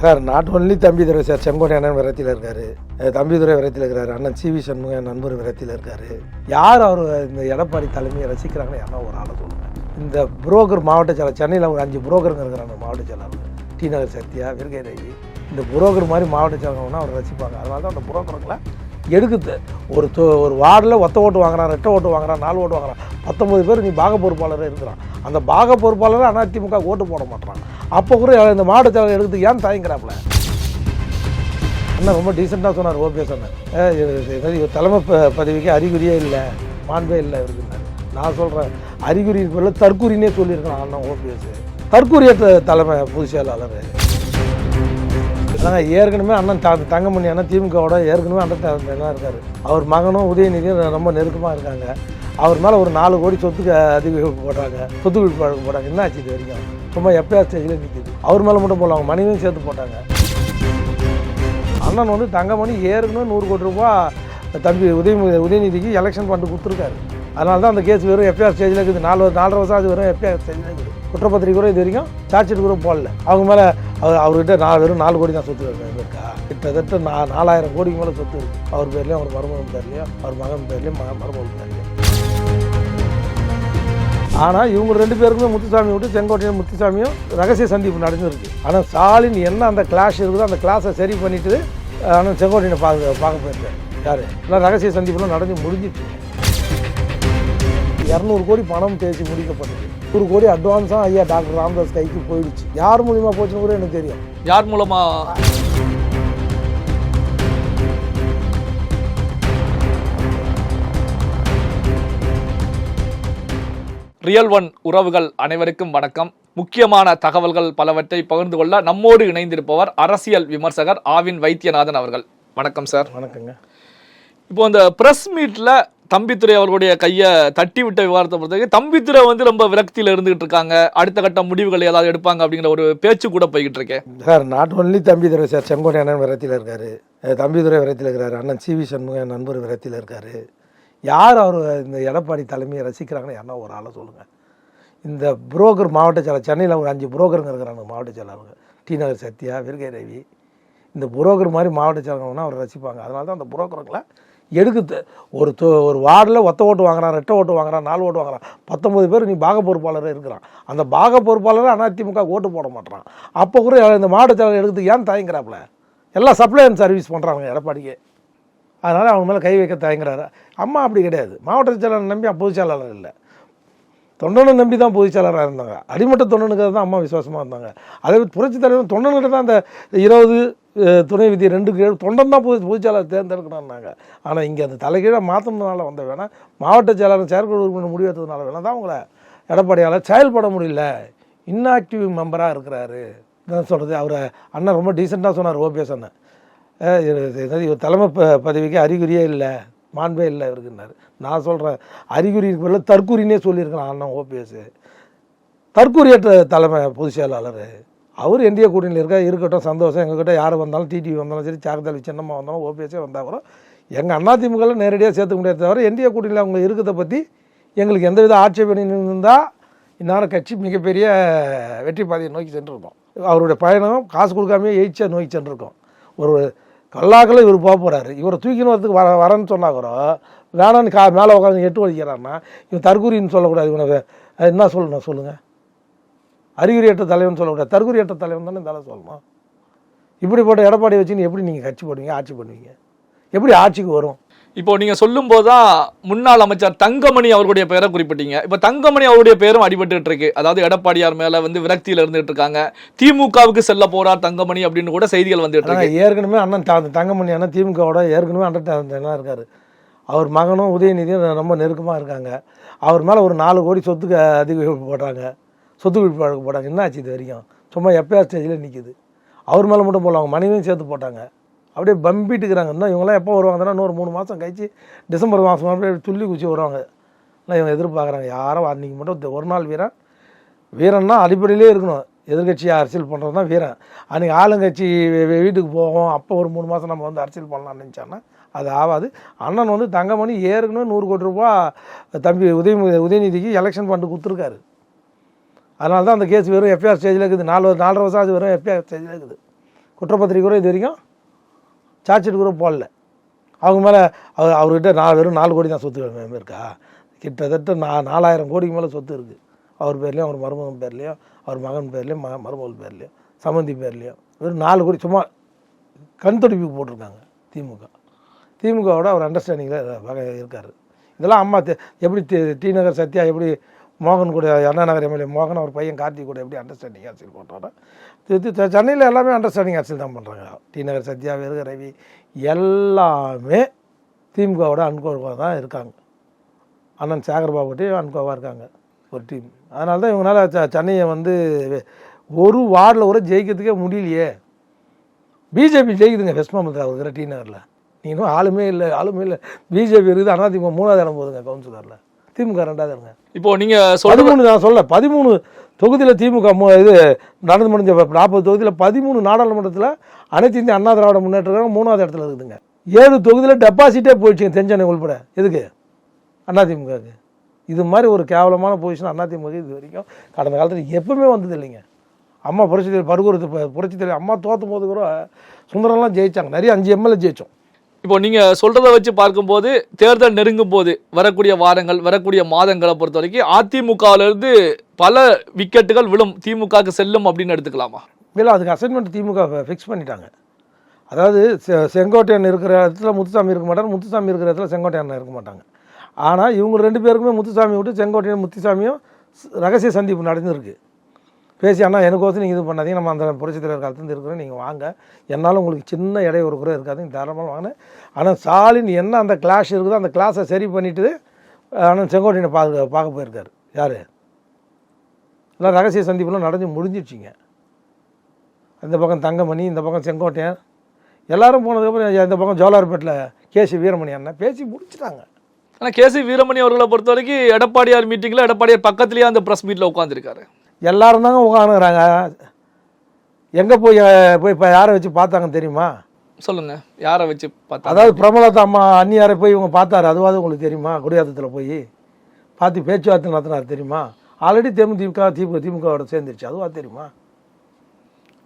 Sir not only Thambidurai sir Sengottai அண்ணன் விரத்தில் இருக்காரு. தம்பிதுரை விரத்தில் இருக்கிறாரு அண்ணன் சி வி சண்முக நண்பர் விரத்தில் இருக்காரு. யார் அவர் இந்த எடப்பாடி தலைமையை ரசிக்கிறாங்கன்னு யாரா ஒரு ஆளை சொல்லுங்கள் இந்த புரோக்கர் மாவட்ட செயலர் சென்னையில் ஒரு அஞ்சு புரோக்கருங்க இருக்கிறாங்க மாவட்ட செயலாளர். டி நகர் சத்யா விருகை ரவி இந்த புரோக்கர் மாதிரி மாவட்ட செயலாளர்னா அவர் ரசிப்பாங்க. அதனால தான் அந்த புரோக்கருங்களை எடுக்குது. ஒரு தொ- ஒரு வார்டில் ஒத்த ஓட்டு வாங்குறான் ரெட்டை ஓட்டு வாங்குறான் நாலு ஓட்டு வாங்குறான். பத்தொம்பது பேர் நீ பாக பொறுப்பாளராக இருக்கிறான். அந்த பாக பொறுப்பாளராக அதிமுக ஓட்டு போட மாட்டான் அப்போ கூட இந்த மாவட்ட செயலர் எடுத்து ஏன் தயங்குறாப்புல அண்ணன் ரொம்ப டீசெண்டாக சொன்னார் ஓபிஎஸ் அண்ணன் தலைமை ப- பதவிக்கு அறிகுறியே இல்லை மாண்பே இல்லை இவருக்கு நான் சொல்கிறேன் அறிகுறி பதிலா தற்கூரினே சொல்லியிருக்கேன் அண்ணன் ஓபிஎஸ் தற்கூரிய தலைமை பொதுச் செயலாளர். நாங்கள் ஏற்கனவே அண்ணன் த தங்கமணி அண்ணன் திமுகவோட ஏற்கனவே அண்ணன் த- என்ன இருக்கார் அவர் மகனும் உதயநிதியும் ரொம்ப நெருக்கமாக இருக்காங்க. அவர் மேலே ஒரு நாலு கோடி சொத்துக்கு அதிக போடுறாங்க. சொத்து குவிப்பு போடுறாங்க. போட்டாங்க என்ன ஆச்சு இது வரைக்கும்? சும்மா எப்பயாவது ஸ்டேஜில் நிற்கிது அவர் மேலே மட்டும் போடலாம் அவங்க மனைவியும் சேர்த்து போட்டாங்க. அண்ணன் வந்து தங்கமணி ஏற்கனவே நூறு கோடி ரூபா தம்பி உதய உதயநிதிக்கு எலெக்ஷன் ஃபண்டு கொடுத்துருக்காரு. அதனால தான் அந்த கேஸ் வெறும் எஃப்ஐஆர் ஸ்டேஜில் இருக்குது. நாலு நாலரை வருஷம் அது வெறும் எஃப்ஐஆர் ஸ்டேஜில் இருக்குது. குற்றப்பத்திரிக்கை கூட இது வரைக்கும் சார்ஜ் ஷீட் கூட போடல. அவங்க மேலே அவர் அவர்கிட்ட நாலு வெறும் நாலு கோடி தான் சொத்து இருக்கா. கிட்டத்தட்ட நா நாலாயிரம் கோடிக்கு மேலே சொத்து இருக்குது அவர் பேர்லேயும் அவர் மருமகன் பேர்லேயும் அவர் மகன் பேர்லேயும் மருமகன் பேர்லேயும். ஆனால் இவங்க ரெண்டு பேருக்குமே முத்துசாமி விட்டு செங்கோட்டையும் முத்துசாமியும் ரகசிய சந்திப்பு நடந்திருக்கு. ஆனால் ஸ்டாலின் என்ன அந்த கிளாஷ் இருக்குதோ அந்த கிளாஸை சரி பண்ணிட்டு ஆனால் செங்கோட்டையனை பார்க்க பார்க்க போயிருக்காரு. யார்? எல்லாம் ரகசிய சந்திப்புலாம் நடந்து முடிஞ்சிட்டு இரநூறு கோடி பணம் பேசி முடிக்கப்பட்டது. நூறு கோடி அட்வான்ஸாக ஐயா டாக்டர் ராமதாஸ் கைக்கு போயிடுச்சு. யார் மூலியமாக போச்சுன்னு கூட எனக்கு தெரியும் யார் மூலமாக ரியல் ஒன் உறவுகள் அனைவருக்கும் வணக்கம். முக்கியமான தகவல்கள் பலவற்றை பகிர்ந்து கொள்ள நம்மோடு இணைந்திருப்பவர் அரசியல் விமர்சகர் ஆவின் வைத்தியநாதன் அவர்கள். வணக்கம் சார். வணக்கங்க. இப்போ இந்த பிரஸ் மீட்ல தம்பித்துறை அவர்களுடைய கையை தட்டி விட்ட விவாதத்தை பொறுத்தவரைக்கும் தம்பித்துறை வந்து ரொம்ப விரக்தியில இருந்துகிட்டு இருக்காங்க. அடுத்த கட்ட முடிவுகள் ஏதாவது எடுப்பாங்க அப்படிங்கிற ஒரு பேச்சு கூட போய்கிட்டு இருக்கேன் sir not only Thambidurai sir Sengottai அண்ணன் விரத்தியில் இருக்காரு. தம்பிதுரை விரத்தியில் இருக்கிறாரு. அண்ணன் சி வி சண்முக நண்பர் விரத்தியில் இருக்காரு. யார் அவர் இந்த எடப்பாடி தலைமையை ரசிக்கிறாங்கன்னு யாரா ஒரு ஆளை சொல்லுங்கள் இந்த புரோக்கர் மாவட்ட செயலர் சென்னையில் ஒரு அஞ்சு புரோக்கருங்க இருக்கிறாங்க மாவட்ட செயலாளருங்க டி நகர் சத்யா விருகை ரவி. இந்த புரோக்கர் மாதிரி மாவட்ட செயலர்னா அவர் ரசிப்பாங்க. அதனால தான் அந்த புரோக்கருங்களை எடுக்குது ஒரு தொ ஒரு வார்டில் ஒத்த ஓட்டு வாங்குறான் ரெட்டை ஓட்டு வாங்குறான் நாலு ஓட்டு வாங்குறான். பத்தொம்பது பேர் நீ பாக பொறுப்பாளராக இருக்கிறான். அந்த பாக பொறுப்பாளர் அதிமுக ஓட்டு போட மாட்டான் அப்போ கூட இந்த மாவட்ட செயலாளர் எடுக்கிறதுக்கு ஏன் தயங்குறாப்புல? எல்லாம் சப்ளை அண்ட் சர்வீஸ் பண்ணுறாங்க எடப்பாடிக்கு. அதனால் அவங்க மேலே கை வைக்க தயங்குறாரு. அம்மா அப்படி கிடையாது. மாவட்ட செயலாளர் நம்பி பொதுச் செயலாளர் இல்லை. தொண்டனை நம்பி தான் பொதுச் செயலாளராக இருந்தாங்க. அடிமட்ட தொண்டனுக்காக தான் அம்மா விசுவாசமாக இருந்தாங்க. அதே புரட்சி தலைவர் தொண்டன்கிட்ட தான் அந்த இருபது துணை விதி ரெண்டு கீழ் தொண்டன் தான் பொது பொதுச் செயலாளர் தேர்ந்தெடுக்கணும்னாங்க. ஆனால் இங்கே அந்த தலைகீழாக மாற்றினதுனால வந்த வேணால் மாவட்ட செயலாளர் செயற்குழு உறுப்பினர் முடிவெடுத்ததுனால வேணால் தான் அவங்கள எடப்பாடியால் செயல்பட முடியல. இன்ஆக்டிவ் மெம்பராக இருக்கிறாரு. என்ன சொல்கிறது அவரை அண்ணன் ரொம்ப டீசெண்டாக சொன்னார் ஓபிஎஸ் அண்ணன். இவர் தலைமை ப- பதவிக்கு அறிகுறியே இல்லை மாண்பே இல்லை இருக்குன்னாரு நான் சொல்கிறேன் அறிகுறி பதிலா தற்கூறினே சொல்லியிருக்கலாம் அண்ணன் ஓபிஎஸ். தற்கூறியற்ற தலைமை பொதுச் செயலாளர். அவர் என்டிஏ கூட்டணியில் இருக்க இருக்கட்டும் சந்தோஷம். எங்ககிட்ட யார் வந்தாலும் டிடிவி வந்தாலும் சரி சாகதாலி சின்னம்மா வந்தாலும் ஓபிஎஸ்ஸே வந்தால் கூட எங்கள் அண்ணா திமுகவில் நேரடியாக சேர்த்துக்க முடியாது தவிர என்டிஏ கூட்டணியில் அவங்க இருக்கிறத பற்றி எங்களுக்கு எந்தவித ஆட்சேபனை இருந்தால் இந்நேரம் கட்சி மிகப்பெரிய வெற்றி பாதையை நோக்கி சென்றிருக்கோம். அவருடைய பயணம் காசு கொடுக்காமே எயிச்சா நோக்கி சென்றிருக்கோம். ஒரு கல்லாக்கில் இவர் போக போகிறாரு இவரை தூக்கின்னு வரதுக்கு வர வரேன்னு சொன்னா கூட வேணான்னு கா மேலே உட்காந்து எட்டு வலிக்கிறான்னா இவன் தற்கூரின்னு சொல்லக்கூடாது இவனை. என்ன சொல்லணும் சொல்லுங்கள் அறிகுறியற்ற தலைவன் சொல்லக்கூடாது. தற்கூரியற்ற தலைவன் தானே தலை சொல்லணும். இப்படிப்பட்ட எடப்பாடி வச்சுன்னு எப்படி நீங்கள் கட்சி பண்ணுவீங்க ஆட்சி பண்ணுவீங்க? எப்படி ஆட்சிக்கு வரும்? இப்போ நீங்க சொல்லும் போதுதான் முன்னாள் அமைச்சர் தங்கமணி அவர்களுடைய பெயரை குறிப்பிட்டீங்க. இப்போ தங்கமணி அவருடைய பெயரும் அடிபட்டுட்டு இருக்கு. அதாவது எடப்பாடியார் மேல வந்து விரக்தியில இருந்துட்டு இருக்காங்க. திமுகவுக்கு செல்ல போறார் தங்கமணி அப்படின்னு கூட செய்திகள் வந்துட்டு இருக்கு. ஏற்கனவே அண்ணன் தங்கமணி அண்ணன் திமுகவோட ஏற்கனவே என்ன இருக்கார். அவர் மகனும் உதயநிதியும் ரொம்ப நெருக்கமாக இருக்காங்க. அவர் மேலே ஒரு நாலு கோடி சொத்துக்கு அதிக போட்டாங்க சொத்து குவிப்பு வழக்கு போட்டாங்க என்ன ஆச்சு இது வரைக்கும்? சும்மா எப்பயாவது ஸ்டேஜில் நிற்கிது அவர் மேலே மட்டும் போடலாம் அவங்க மனைவியும் சேர்த்து போட்டாங்க. அப்படியே பம்பிட்டுக்கிறாங்க இன்னும் இவங்களாம் எப்போ வருவாங்கன்னா இன்னொரு மூணு மாதம் கழிச்சு டிசம்பர் மாதம் அப்படியே துள்ளி குச்சி வருவாங்க. இல்லை இவங்க எதிர்பார்க்குறாங்க. யாரும் அன்றைக்கி மட்டும் ஒரு நாள் வீரன். வீரன்னா அடிப்படையிலே இருக்கணும். எதிர்கட்சி அரசியல் பண்ணுறது தான் வீரன். அன்றைக்கி ஆளுங்கட்சி வீட்டுக்கு போவோம். அப்போ ஒரு மூணு மாதம் நம்ம வந்து அரசியல் பண்ணலாம்னு நினச்சாங்கன்னா அது ஆகாது. அண்ணன் வந்து தங்கமணி ஏற்கனவே நூறு கோடி ரூபா தம்பி உதய உதயநிதிக்கு எலெக்ஷன் ஃபண்டு கொடுத்துருக்காரு. அதனால தான் அந்த கேஸ் வெறும் எஃப்ஐஆர் ஸ்டேஜில் இருக்குது. நாலு நாலரை வருஷம் அது வெறும் எஃப்ஐஆர் ஸ்டேஜில் இருக்குது. குற்றப்பத்திரிக்கை கூட இது வரைக்கும் சார்ஜ் கூட போடல. அவங்க மேலே அவர் அவர்கிட்ட நாலு வெறும் நாலு கோடி தான் சொத்து இருக்கா? கிட்டத்தட்ட நா நாலாயிரம் கோடிக்கு மேலே சொத்து இருக்குது அவர் பேர்லேயும் அவர் மருமகன் பேர்லேயும் அவர் மகன் பேர்லேயும் ம மருமகள் பேர்லேயும் சம்மந்தி பேர்லேயும். வெறும் நாலு கோடி சும்மா கண் துடிப்புக்கு போட்டிருக்காங்க திமுக. திமுகவோட அவர் அண்டர்ஸ்டாண்டிங்கில் வகை இருக்கார். இதெல்லாம் அம்மா எப்படி டி நகர் சத்யா எப்படி மோகன் கூட அண்ணா நகர் எம்எல்ஏ மோகன் அவர் பையன் கார்த்திக் கூட எப்படி அண்டர்ஸ்டாண்டிங் அரசியல் போட்டாரோ? திருத்தி சென்னையில் எல்லாமே அண்டர்ஸ்டாண்டிங் அரசியல் தான் பண்ணுறாங்க டி நகர் சத்யா வெறுக ரவி எல்லாமே திமுகவோட அன்கோவாக தான் இருக்காங்க. அண்ணன் சேகர்பாபு கிட்டே அன்கோவாக இருக்காங்க ஒரு டீம் அதனால தான் இவங்களால சென்னையை வந்து ஒரு வார்டில் கூட ஜெயிக்கிறதுக்கே முடியலையே. பிஜேபி ஜெயிக்குதுங்க வெஸ்ட் மாமத்தில் இருக்கிற டி நகரில். நீங்களும் ஆளுமே இல்லை ஆளுமே இல்லை. பிஜேபி இருக்குது அதிமுக மூணாவது இடம் போகுதுங்க கவுன்சிலரில். திமுக ரெண்டாவது இப்போ நீங்க சொல்ற பதிமூணு நான் சொல்ல பதிமூணு தொகுதியில் திமுக இது நடந்து முடிஞ்ச நாற்பது தொகுதியில் பதிமூணு நாடாளுமன்றத்தில் அனைத்து இந்திய அண்ணா திராவிட முன்னேற்ற மூணாவது இடத்துல இருக்குதுங்க. ஏழு தொகுதியில் டெபாசிட்டே போயிடுச்சுங்க தென்சென்னை உள்பட. எதுக்கு? அதிமுகவுக்கு இது மாதிரி ஒரு கேவலமான பொசிஷன் அதிமுக இது வரைக்கும் கடந்த காலத்தில் எப்பவுமே வந்தது இல்லைங்க. அம்மா புரட்சி தலைவர் பருகுறது புரட்சி தலைவர் அம்மா தோற்றும் போது கூட சுந்தரம்லாம் ஜெயிச்சாங்க. நிறைய அஞ்சு எம்எல்ஏ ஜெயிச்சோம். இப்போ நீங்க சொல்றதை வச்சு பார்க்கும்போது தேர்தல் நெருங்கும் போது வரக்கூடிய வாரங்கள் வரக்கூடிய மாதங்களை பொறுத்த வரைக்கும் அதிமுகவுலேருந்து பல விக்கெட்டுகள் விழும். திமுகவுக்கு செல்லும் அப்படின்னு எடுத்துக்கலாமா? இல்லை அதுக்கு அசைன்மெண்ட் திமுக ஃபிக்ஸ் பண்ணிட்டாங்க. அதாவது செ- செங்கோட்டையன் இருக்கிற இடத்துல முத்துசாமி இருக்க மாட்டார் முத்துசாமி இருக்கிற இடத்துல செங்கோட்டையன் இருக்க மாட்டாங்க. ஆனால் இவங்க ரெண்டு பேருக்குமே முத்துசாமி விட்டு செங்கோட்டையன் முத்துசாமியும் ரகசிய சந்திப்பு நடந்திருக்கு. பேசி அண்ணா எனக்கோசம் நீங்கள் இது பண்ணாதீங்க. நம்ம அந்த புரட்சி தலைவர் காலத்துலேருந்து இருக்கிறோம். நீங்கள் வாங்க. என்னால் உங்களுக்கு சின்ன இடையூறு கூட இருக்காது. நீங்கள் தாராளமாக வாங்கினேன் ஆனால் ஸ்டாலின் என்ன அந்த கிளாஷ் இருக்குதோ அந்த கிளாஸை சரி பண்ணிவிட்டு ஆனால் செங்கோட்டையனை பார்க்க பார்க்க போயிருக்காரு. யார்? எல்லாம் ரகசிய சந்திப்புலாம் நடந்து முடிஞ்சிடுச்சிங்க. இந்த பக்கம் தங்கமணி இந்த பக்கம் செங்கோட்டையன். எல்லாரும் போனதுக்கப்புறம் இந்த பக்கம் ஜோலார்பேட்டில் கேசி வீரமணி அண்ணன். பேசி முடிச்சிட்டாங்க. ஆனால் கேசி வீரமணி அவர்களை பொறுத்த வரைக்கும் எடப்பாடியார் மீட்டிங்கில் எடப்பாடியார் பக்கத்துலேயே அந்த ப்ரெஸ் மீட்டில் உட்காந்துருக்காரு எல்லாரும் தாங்க உட்காந்துறாங்க எங்கே போய் போய் இப்போ யாரை வச்சு பார்த்தாங்க தெரியுமா? சொல்லுங்க. யாரை வச்சு பார்த்தா அதாவது பிரமலதா அம்மா அண்ணியாரை போய் இவங்க பார்த்தாரு. அதுவாது உங்களுக்கு தெரியுமா? குடியாத்தத்தில் போய் பார்த்து பேச்சுவார்த்தை நடத்தினார் தெரியுமா? ஆல்ரெடி தேமுதிக திமுக திமுகவோட சேர்ந்துருச்சு. அதுவா தெரியுமா?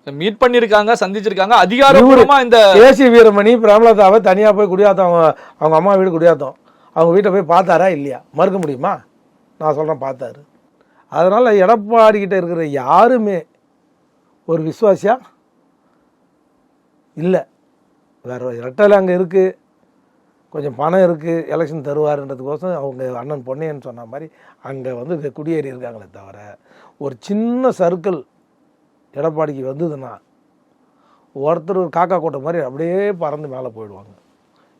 மீட் பண்ணிருக்காங்க சந்திச்சிருக்காங்க. அதிகாரப்பூர்வமா இந்த தேசிய வீரமணி பிரமலதாவை தனியாக போய் குடியாத்தம் அவங்க அவங்க அம்மா வீடு குடியாத்தம். அவங்க வீட்டை போய் பார்த்தாரா இல்லையா? மறுக்க முடியுமா? நான் சொல்கிறேன் பார்த்தாரு. அதனால் எடப்பாடிக்கிட்ட இருக்கிற யாருமே ஒரு விசுவாசியா? இல்லை. வேறு ரெட்டலை அங்கே இருக்குது கொஞ்சம் பணம் இருக்குது எலெக்ஷன் தருவாருன்றதுக்கோசம் அவங்க அண்ணன் பொன்னையன் சொன்ன மாதிரி அங்கே வந்து குடியேறி இருக்காங்களே தவிர ஒரு சின்ன சர்க்கிள் எடப்பாடிக்கு வந்ததுன்னா ஒருத்தர் ஒரு காக்கா கூட்டம் மாதிரி அப்படியே பறந்து மேலே போயிடுவாங்க.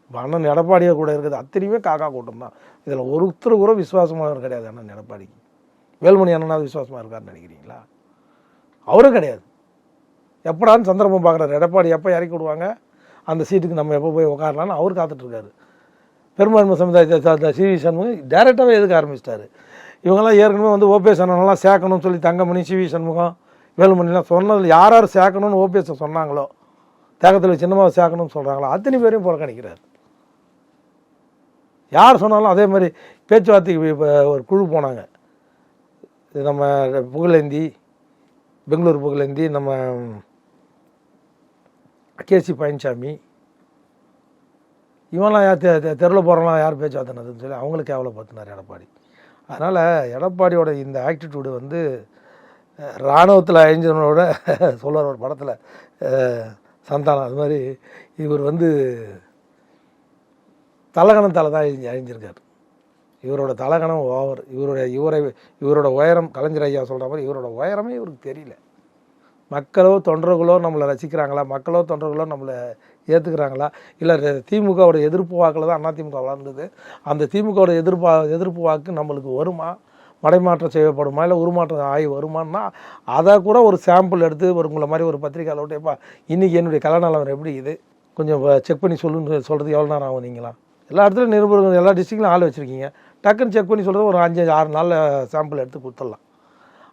இப்போ அண்ணன் எடப்பாடியாக கூட இருக்குது. அத்தனையுமே காக்கா கூட்டம் தான். இதில் ஒருத்தர் கூட விசுவாசமானவர் கிடையாது அண்ணன் எடப்பாடிக்கு. வேல்மணி அண்ணனாவது விசுவாசமாக இருக்காருன்னு நினைக்கிறீங்களா? அவரும் கிடையாது. எப்படான்னு சந்தர்ப்பம் பார்க்குறாரு. எடப்பாடி எப்போ இறக்கி விடுவாங்க? அந்த சீட்டுக்கு நம்ம எப்போ போய் உட்காரலான்னு அவர் காத்துட்ருக்காரு பெரும்பான்மை சமுதாயத்தை சார்ந்த சி வி சண்முகம் டேரெக்டாகவே எதுக்க ஆரம்பிச்சிட்டாரு? இவங்கெல்லாம் ஏற்கனவே வந்து ஓபிஎஸ் அண்ணனெல்லாம் சேர்க்கணும்னு சொல்லி தங்கமணி சி வி சண்முகம் வேலுமணிலாம் சொன்னதில் யார் யார் சேர்க்கணும்னு ஓபிஎஸ் சொன்னாங்களோ? தேகத்தில் சின்னமாக சேர்க்கணும்னு சொல்கிறாங்களோ அத்தனை பேரையும் புறக்கணிக்கிறார். யார் சொன்னாலும் அதே மாதிரி பேச்சுவார்த்தைக்கு இப்போ ஒரு குழு போனாங்க. நம்ம புகழேந்தி பெங்களூர் புகழேந்தி நம்ம கேசி பழனிசாமி இவன்லாம் யார் தெ தெருவில் போகிறவங்களாம் யார் பேச்சு பேச்சுவார்த்தைனதுன்னு சொல்லி அவங்களுக்கு கேவலப்படுத்தினார் எடப்பாடி. அதனால் எடப்பாடியோட இந்த ஆக்டிடியூடு வந்து இராணுவத்தில் அழிஞ்சவனோட சொல்லுவார் ஒரு படத்தில் சந்தானம். அது மாதிரி இவர் வந்து தலகணத்தால் தான் அழிஞ்சு அழிஞ்சிருக்கார். இவரோட தலகணம் ஓவர். இவருடைய இவரை இவரோட உயரம் கலைஞர் ஐயா சொல்கிற மாதிரி இவரோட உயரமே இவருக்கு தெரியல. மக்களோ தொண்டர்களோ நம்மளை ரசிக்கிறாங்களா? மக்களோ தொண்டர்களோ நம்மளை ஏற்றுக்கிறாங்களா இல்லை திமுகவோட எதிர்ப்பு வாக்கில் தான் அதிமுக வளர்ந்தது. அந்த திமுகவோட எதிர்ப்பா எதிர்ப்பு வாக்கு நம்மளுக்கு வருமா? மடைமாற்றம் செய்யப்படுமா? இல்லை உருமாற்றம் ஆகி வருமானா அதை கூட ஒரு சாம்பிள் எடுத்து ஒரு உங்களை மாதிரி ஒரு பத்திரிக்கையில் விட்டேப்பா இன்றைக்கி என்னுடைய கல்யாண எப்படி இது? கொஞ்சம் செக் பண்ணி சொல்லுன்னு சொல்கிறது எவ்வளோ நேரம் ஆகும் நீங்களா? எல்லா இடத்துலையும் நிருபர்கள் எல்லா டிஸ்ட்ரிக்ட்லையும் ஆள் வச்சுருக்கீங்க. டக்குன்னு செக் பண்ணி சொல்கிறது ஒரு அஞ்சு ஆறு நாளில் சாம்பிள் எடுத்து கொடுத்துடலாம்.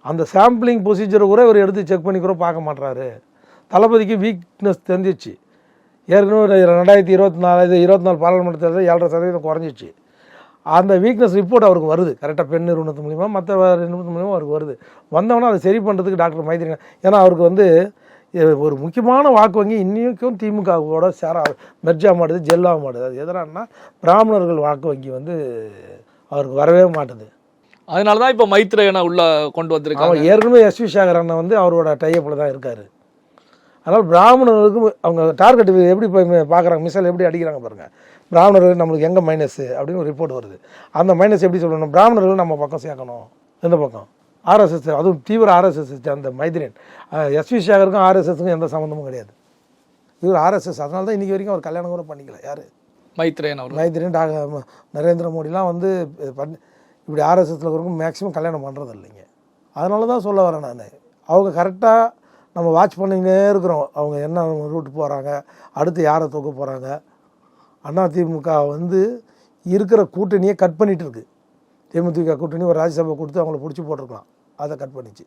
அந்த சாம்பிளிங் ப்ரொசீஜரை கூட இவர் எடுத்து செக் பண்ணி கூட பார்க்க மாட்டுறாரு தளபதிக்கு வீக்னஸ் தெரிஞ்சிச்சு. ஏற்கனவே ஒரு ரெண்டாயிரத்தி இருபத்தி நாலு இது இருபத்தி நாலு பாராளுமன்ற தேர்தல் ஏழரை சதவீதம் குறைஞ்சிச்சு. அந்த வீக்னஸ் ரிப்போர்ட் அவருக்கு வருது. கரெக்டாக பெண் நிறுவனத்து மூலிமா மற்ற நிறுவனத்து மூலிமா அவருக்கு வருது. வந்தவொடனே அதை சரி பண்ணுறதுக்கு டாக்டர் மைத்திரி ஏன்னா அவருக்கு வந்து ஒரு முக்கியமான வாக்கு வங்கி இன்றைக்கும் திமுகவோட சேர மெர்ஜா மாட்டுது ஜெல்லாக மாட்டுது அது எதனால்னா பிராமணர்கள் வாக்கு வங்கி வந்து அவருக்கு வரவே மாட்டுது. அதனால தான் இப்போ மைத்ரேயனை உள்ள கொண்டு வந்திருக்காங்க. அவன் ஏற்கனவே எஸ்வி சேகர் அண்ணன் வந்து அவரோட டைப்பில் தான் இருக்காரு. அதனால் பிராமணர்களுக்கு அவங்க டார்கெட் எப்படி போய் பார்க்குறாங்க மிசைல் எப்படி அடிக்கிறாங்க பாருங்கள் பிராமணர்கள் நம்மளுக்கு எங்கே மைனஸ் அப்படின்னு ஒரு ரிப்போர்ட் வருது. அந்த மைனஸ் எப்படி சொல்லணும்? பிராமணர்கள் நம்ம பக்கம் சேர்க்கணும். எந்த பக்கம்? ஆர்எஸ்எஸ் அதுவும் தீவிர ஆர்எஸ்எஸ் அந்த மைத்ரேன் எஸ்வி சேகருக்கும் ஆர்எஸ்எஸ்க்கும் எந்த சம்மந்தமும் கிடையாது. இவர் ஆர்எஸ்எஸ் அதனால தான் இன்றைக்கி வரைக்கும் அவர் கல்யாணம் கூட பண்ணிக்கல யார்? மைத்ரேயன் அவர் மைத்திரியும் டாக ம- நரேந்திர மோடிலாம் வந்து பண்ணி இப்படி ஆர்எஸ்எஸ்ல இருக்கிறவங்க மேக்ஸிமம் கல்யாணம் பண்ணுறது இல்லைங்க அதனால தான் சொல்ல வரேன் நான். அவங்க கரெக்டாக நம்ம வாட்ச் பண்ணிக்கிட்டே இருக்கிறோம். அவங்க என்ன ரூட் போகிறாங்க அடுத்து யாரை தூக்க போகிறாங்க அதிமுக வந்து இருக்கிற கூட்டணியை கட் பண்ணிட்டு இருக்கு தேமுதிக கூட்டணி ஒரு ராஜ்யசபா கொடுத்து அவங்கள பிடிச்சி போட்டிருக்கலாம். அதை கட் பண்ணிச்சு.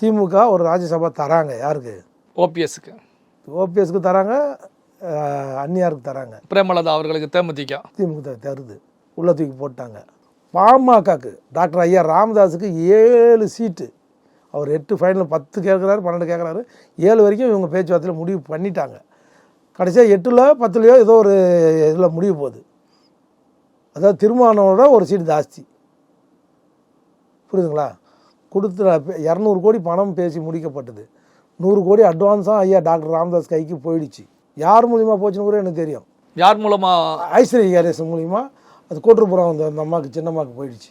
திமுக ஒரு ராஜ்யசபா தராங்க யாருக்கு? ஓபிஎஸ்க்கு ஓபிஎஸ்க்கு தராங்க. அந்நியாருக்கு தராங்க. பிரேமலதா அவர்களுக்கு தேமுதிக. திமுக தருது. உள்ள தூக்கி போட்டாங்க. பாமகக்கு டாக்டர் ஐயா ராமதாஸுக்கு ஏழு சீட்டு. அவர் எட்டு ஃபைனல் பத்து கேட்குறாரு பன்னெண்டு கேட்குறாரு. ஏழு வரைக்கும் இவங்க பேச்சுவார்த்தையில் முடிவு பண்ணிட்டாங்க. கடைசியாக எட்டில் பத்துலையோ ஏதோ ஒரு இதில் முடிவு போகுது. அதாவது திருமாவளவனோட ஒரு சீட்டு ஜாஸ்தி. புரியுதுங்களா? கொடுத்து இரநூறு கோடி பணம் பேசி முடிக்கப்பட்டது. நூறு கோடி அட்வான்ஸாக ஐயா டாக்டர் ராமதாஸ் கைக்கு போயிடுச்சு. யார் மூலிமா போச்சுன்னு கூட எனக்கு தெரியும். யார் மூலமா? ஐஸ்வர்யா கேரேஸ் மூலிமா அது கோட்டுப்புறம் அந்த அந்த அம்மாவுக்கு சின்ன அம்மாவுக்கு போயிடுச்சு.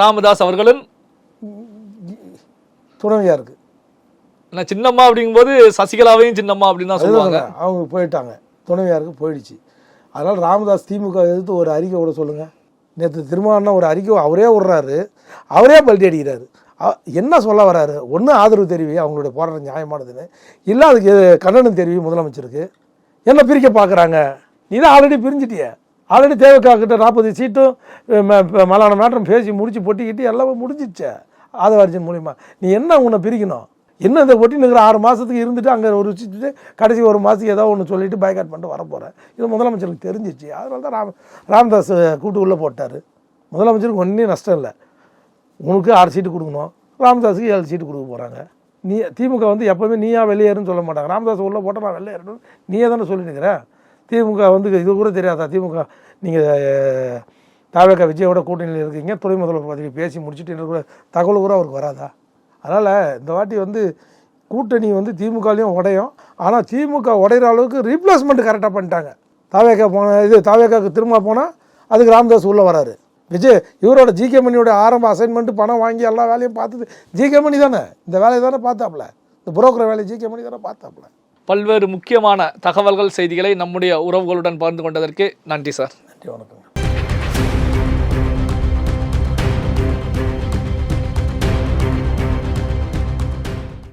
ராமதாஸ் அவர்களின் துணைவியா இருக்கு. நான் சின்னம்மா அப்படிங்கும்போது சசிகலாவையும் சின்னம்மா அப்படின்னு தான் சொல்லுவாங்க. அவங்க போயிட்டாங்க. துணைவியாருக்கு போயிடுச்சு. அதனால் ராமதாஸ் திமுக எதிர்த்து ஒரு அறிக்கை விட சொல்லுங்க. நேற்று திருமாவளவன் ஒரு அறிக்கை அவரே விடுறாரு. அவரே பல்டி அடிக்கிறாரு. என்ன சொல்ல வராரு? ஒன்று ஆதரவு தெரிவி அவங்களுடைய போராட்டம் நியாயமானதுன்னு. இல்லை அதுக்கு கண்டனம் தெரிவி முதலமைச்சருக்கு. என்ன பிரிக்க பார்க்குறாங்க? நீ தான் ஆல்ரெடி பிரிஞ்சிட்டிய. ஆல்ரெடி தேவக்கா கிட்ட நாற்பது சீட்டும் மலான மாற்றம் பேசி முடிச்சு பொட்டிக்கிட்டு எல்லாமே முடிஞ்சிச்சே ஆதவார்ஜன் மூலிமா நீ என்ன உன்னை பிரிக்கணும்? என்ன இந்த ஒட்டி நிற்கிற ஆறு மாதத்துக்கு இருந்துட்டு அங்கே ஒரு வச்சுட்டு கடைசி ஒரு மாதத்துக்கு ஏதோ ஒன்று சொல்லிட்டு பைக்காட் பண்ணிட்டு வர போகிறேன் இது முதலமைச்சருக்கு தெரிஞ்சிச்சு. அதனால தான் ராம் ராம்தாஸ் கூட்டு உள்ளே போட்டார். முதலமைச்சருக்கு ஒன்றும் நஷ்டம் இல்லை. உனக்கு ஆறு சீட்டு கொடுக்கணும். ராமதாஸுக்கு ஏழு சீட்டு கொடுக்க போகிறாங்க நீ திமுக வந்து எப்போவுமே நீயா வெளியேறுன்னு சொல்ல மாட்டாங்க. ராமதாஸ் உள்ளே போட்டால் நான் வெளியேறணும் நீயே தானே சொல்லிட்டுக்கிறேன் திமுக வந்து இது கூட தெரியாதா? திமுக நீங்கள் தாவேக்கா விஜயோட கூட்டணியில் இருக்கீங்க. துணை முதல்வர் பதவி பேசி முடிச்சுட்டு எனக்கு கூட தகவல் கூட அவருக்கு வராதா? அதனால் இந்த வாட்டி வந்து கூட்டணி வந்து திமுகலையும் உடையும். ஆனால் திமுக உடையிற அளவுக்கு ரீப்ளேஸ்மெண்ட் கரெக்டாக பண்ணிட்டாங்க. தாவேக்கா போன இது தாவேக்காவுக்கு திரும்ப போனால் அதுக்கு ராமதாஸ் உள்ளே வராரு. விஜய் இவரோட ஜிகே மணியோட ஆரம்ப அசைன்மெண்ட் பணம் வாங்கி எல்லா வேலையும் பார்த்தது ஜிகே மணி தானே? இந்த வேலையை தானே பார்த்தாப்புல? இந்த புரோக்கர் வேலையை ஜிகே மணி தானே பார்த்தாப்புல? பல்வேறு முக்கியமான தகவல்கள் செய்திகளை நம்முடைய உறவுகளுடன் பகிர்ந்து கொண்டதற்கு நன்றி சார். நன்றி வணக்கங்க